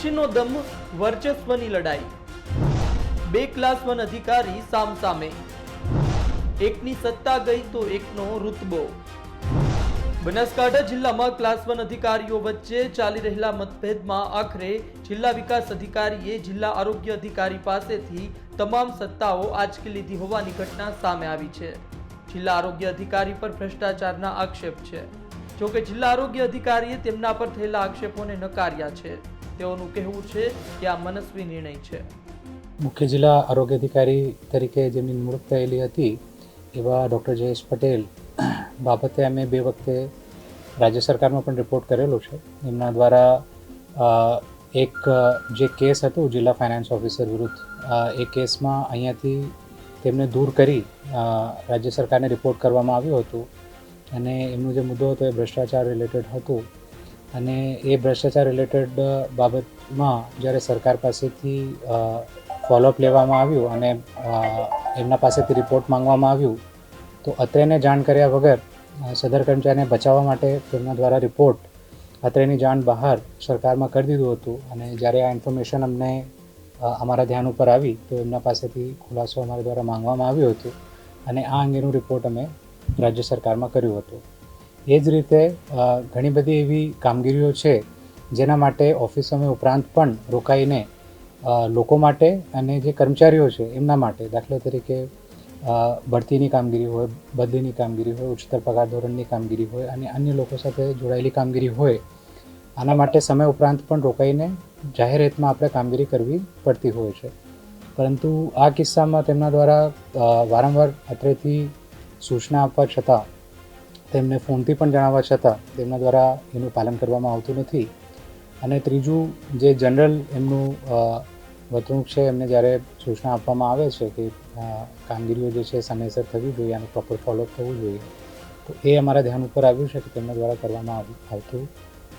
આયુષીનો દમ વર્ચસ્વની લડાઈ. બે ક્લાસ વન અધિકારી સામસામે એકની સત્તા ગઈ તો એકનો રૂતબો. બનાસકાંઠા જિલ્લામાં ક્લાસ વન અધિકારીઓ વચ્ચે ચાલી રહેલા મતભેદમાં આખરે જિલ્લા વિકાસ અધિકારીએ જિલ્લા આરોગ્ય અધિકારી પાસેથી તમામ સત્તાઓ આંચકી લીધી હોવાની ઘટના સામે આવી છે. જિલ્લા આરોગ્ય અધિકારી પર ભ્રષ્ટાચારના આક્ષેપ છે. જોકે જિલ્લા આરોગ્ય અધિકારીએ તેમના પર થયેલા આક્ષેપોને નકાર્યા છે. તેઓનું કહેવું છે કે આ મનસ્વી નિર્ણય છે. મુખ્ય જિલ્લા આરોગ્ય અધિકારી તરીકે જેમની નિમણૂક થયેલી હતી, એવા ડૉક્ટર જયેશ પટેલ બાબતે અમે બે વખતે રાજ્ય સરકારમાં પણ રિપોર્ટ કરેલો છે. એમના દ્વારા એક, જે કેસ હતો જિલ્લા ફાઇનાન્સ ઓફિસર વિરુદ્ધ એ કેસમાં અહીંયાથી તેમને દૂર કરી રાજ્ય સરકારને રિપોર્ટ કરવામાં આવ્યો હતો. અને એમનો જે મુદ્દો હતો એ ભ્રષ્ટાચાર રિલેટેડ હતું. અને એ ભ્રષ્ટાચાર રિલેટેડ બાબતમાં જ્યારે સરકાર પાસેથી ફોલોઅપ લેવામાં આવ્યું અને એમના પાસેથી રિપોર્ટ માંગવામાં આવ્યું, તો અત્રેને જાણ કર્યા વગર સદર કર્મચારીને બચાવવા માટે તેમના દ્વારા રિપોર્ટ અત્રેની જાણ બહાર સરકારમાં કરી દીધું હતું અને જ્યારે આ ઇન્ફોર્મેશન અમને અમારા ધ્યાન ઉપર આવી, તો એમના પાસેથી ખુલાસો અમારા દ્વારા માંગવામાં આવ્યો હતો અને આ અંગેનું રિપોર્ટ અમે રાજ્ય સરકારમાં કર્યું હતું. એ જ રીતે ઘણી બધી એવી કામગીરીઓ છે, જેના માટે ઓફિસોમાં ઉપરાંત પણ રોકાઈને લોકો માટે અને જે કર્મચારીઓ છે, એમના માટે દાખલા તરીકે બઢતીની કામગીરી હોય, બદલીની કામગીરી હોય, ઉચ્ચતર પગાર ધોરણની કામગીરી હોય અને અન્ય લોકો સાથે જોડાયેલી કામગીરી હોય, આના માટે સમય ઉપરાંત પણ રોકાઈને જાહેર હિતમાં આપણે કામગીરી કરવી પડતી હોય છે. પરંતુ આ કિસ્સામાં તેમના દ્વારા વારંવાર અત્રેથી સૂચના આપવા છતાં તેમને ફોનથી પણ જણાવવા છતાં તેમના દ્વારા એનું પાલન કરવામાં આવતું નથી. અને ત્રીજું, જે જનરલ એમનું વર્તણૂક છે, એમને જ્યારે સૂચના આપવામાં આવે છે કે કામગીરીઓ જે છે સમયસર થવી જોઈએ અને પ્રોપર ફોલોઅપ થવું જોઈએ, તો એ અમારા ધ્યાન ઉપર આવ્યું છે કે તેમના દ્વારા કરવામાં આવતું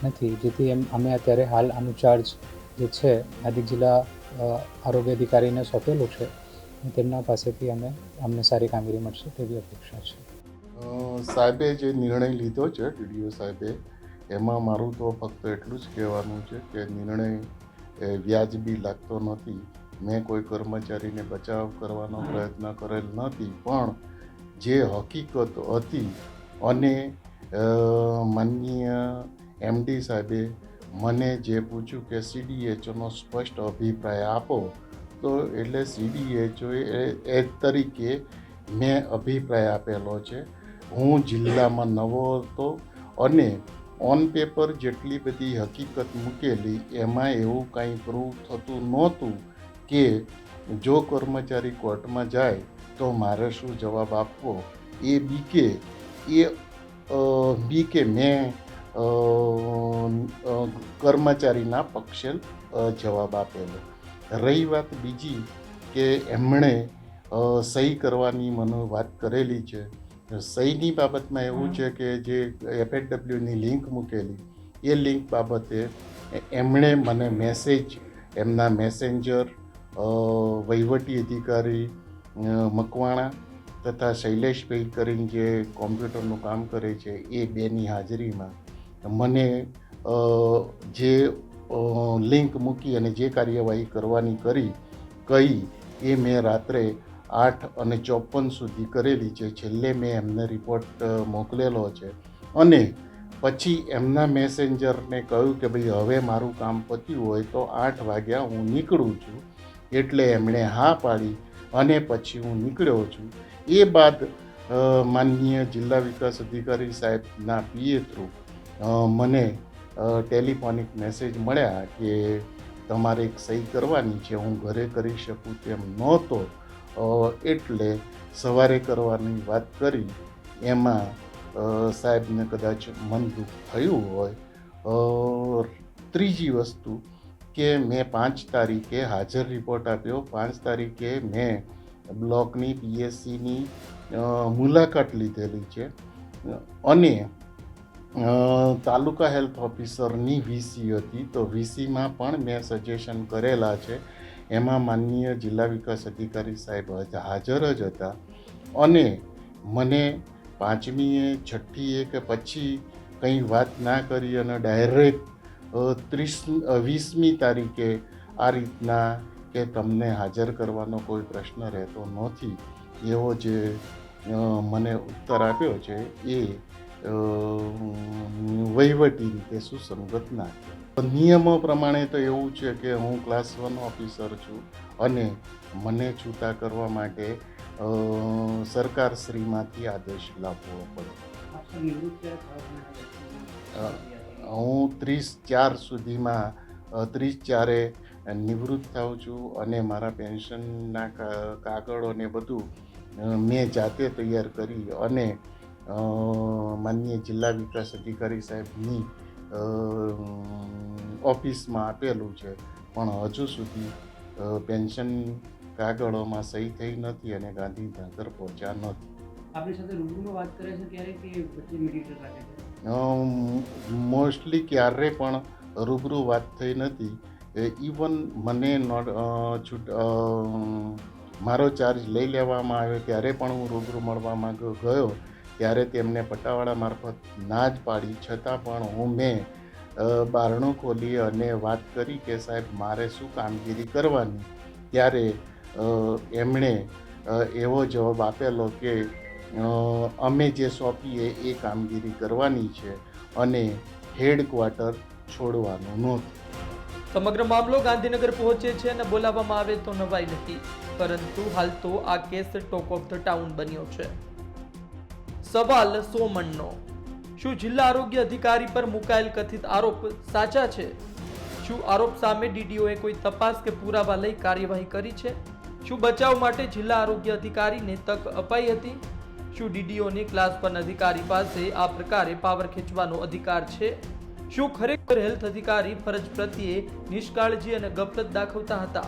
નથી. જેથી એમ, અમે અત્યારે હાલ આનું ચાર્જ જે છે, નાદિક જિલ્લા આરોગ્ય અધિકારીને સોંપેલું છે તેમના પાસેથી અમે, અમને સારી કામગીરી મળશે તેવી અપેક્ષા છે. સાહેબે જે નિર્ણય લીધો છે, ટીડીઓ સાહેબે, એમાં મારું તો ફક્ત એટલું જ કહેવાનું છે કે નિર્ણય એ વ્યાજબી લાગતો નથી. મેં કોઈ કર્મચારીને બચાવ કરવાનો પ્રયત્ન કરેલ નથી, પણ જે હકીકત હતી અને માનનીય એમડી સાહેબે મને જે પૂછ્યું કે સીડીએચઓનો સ્પષ્ટ અભિપ્રાય આપો, તો એટલે સીડીએચઓ એ એ તરીકે મેં અભિપ્રાય આપેલો છે. હું જિલ્લામાં નવો હતો અને ઓન પેપર જેટલી બધી હકીકત મૂકેલી, એમાં એવું કાંઈ પ્રૂવ થતું નહોતું કે જો કર્મચારી કોર્ટમાં જાય, તો મારે શું જવાબ આપવો? એ બીકે એ બીકે મેં કર્મચારીના પક્ષે જવાબ આપેલો. રહી વાત બીજી કે એમણે સહી કરવાની મને વાત કરેલી છે. સહીની બાબતમાં એવું છે કે જે એફએડબ્લ્યુની લિંક મૂકેલી એ લિંક બાબતે એમણે મને મેસેજ એમના મેસેન્જર વહીવટી અધિકારી મકવાણા તથા શૈલેષભાઈ કરીને જે કોમ્પ્યુટરનું કામ કરે છે એ બેની હાજરીમાં મને જે લિંક મૂકી અને જે કાર્યવાહી કરવાની કરી કહી એ મેં રાત્રે આઠ અને ચોપન સુધી કરેલી છે છેલ્લે મેં એમને રિપોર્ટ મોકલેલો છે. અને પછી એમના મેસેન્જરને કહ્યું કે ભાઈ હવે મારું કામ પત્યું હોય તો આઠ વાગ્યા હું નીકળું છું. એટલે એમણે હા પાડી અને પછી હું નીકળ્યો છું. એ બાદ માનનીય જિલ્લા વિકાસ અધિકારી સાહેબના પીએ થ્રુ મને ટેલિફોનિક મેસેજ મળ્યા કે તમારે એક સહી કરવાની છે, હું ઘરે કરી શકું તેમ નહોતો. એટલે સવારે કરવાની વાત કરી એમાં સાહેબને કદાચ મન દુઃખ થયું હોય ત્રીજી વસ્તુ કે મેં પાંચ તારીખે હાજર રિપોર્ટ આપ્યો. પાંચ તારીખે મેં બ્લોકની પીએસસીની મુલાકાત લીધેલી છે. અને તાલુકા હેલ્થ ઓફિસરની વીસી હતી. તો વીસીમાં પણ મેં સજેશન કરેલા છે એમાં માનનીય જિલ્લા વિકાસ અધિકારી સાહેબ હાજર જ હતા અને મને પાંચમીએ, છઠ્ઠીએ કે પછી કંઈ વાત ના કરી અને ડાયરેક્ટ ત્રીસ વીસમી તારીખે આ રીતના કે તમને હાજર કરવાનો કોઈ પ્રશ્ન રહેતો નથી એવો જે મને ઉત્તર આપ્યો છે એ વહીવટી રીતે સુસંગત ના છે નિયમો પ્રમાણે તો એવું છે કે હું ક્લાસ વન ઓફિસર છું અને મને છૂટા કરવા માટે સરકારશ્રીમાંથી આદેશ લાવવો પડે. હું ત્રીસ ચાર સુધીમાં ત્રીસ ચારે નિવૃત્ત થાઉં છું અને મારા પેન્શનના કાગળો ને બધું મેં જાતે તૈયાર કરી અને માનનીય જિલ્લા વિકાસ અધિકારી સાહેબની ઓફિસમાં આપેલું છે. પણ હજુ સુધી પેન્શન કાગળોમાં સહી થઈ નથી અને ગાંધીનગર પહોંચ્યા નથી. આપણી સાથે રૂબરૂમાં વાત કરે છે ત્યારે કે વચ્ચે મીડિયેટર રાખે છે? મોસ્ટલી ક્યારે પણ રૂબરૂ વાત થઈ નથી. ઇવન મને છૂટ મારો ચાર્જ લઈ લેવામાં આવ્યો. ત્યારે પણ હું રૂબરૂ મળવા માંગ- ગયો. ત્યારે તેમને પટ્ટાવાળા મારફત ના જ પાડી. છતાં પણ હું મેં બારણું ખોલી અને વાત કરી કે, સાહેબ, મારે શું કામગીરી કરવાની? ત્યારે એમણે એવો જવાબ આપેલો કે અમે જે સોંપીએ એ કામગીરી કરવાની છે અને હેડક્વાર્ટર છોડવાનું નહોતું સમગ્ર મામલો ગાંધીનગર પહોંચે છે અને બોલાવવામાં આવે તો નવાઈ નથી. પરંતુ હાલ તો આ case talk of the town બન્યો છે. સવાલ સોમણનો શું જિલ્લા આરોગ્ય અધિકારી પર મુકાયેલ કથિત આરોપ સાચા છે? શું આરોપ સામે ડીડીઓએ કોઈ તપાસ કે પુરાવા લઈ કાર્યવાહી કરી છે? શું બચાવ માટે જિલ્લા આરોગ્ય અધિકારીને તક અપાઈ હતી? શું ડીડીઓને ક્લાસ વન અધિકારી પાસે આ પ્રકારે પાવર ખેંચવાનો અધિકાર છે? શું ખરેખર હેલ્થ અધિકારી ફરજ પ્રત્યે નિષ્કાળજી અને ગફલત દાખવતા હતા?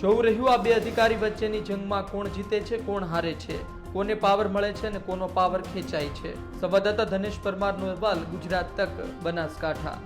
જોવું રહ્યું આ બે અધિકારી વચ્ચેની જંગમાં કોણ જીતે છે, કોણ હારે છે? કોને પાવર મળે છે અને કોનો પાવર ખેંચાય છે? સંવાદદાતા ધનેશ પરમારનો અહેવાલ ગુજરાત તક બનાસકાંઠા.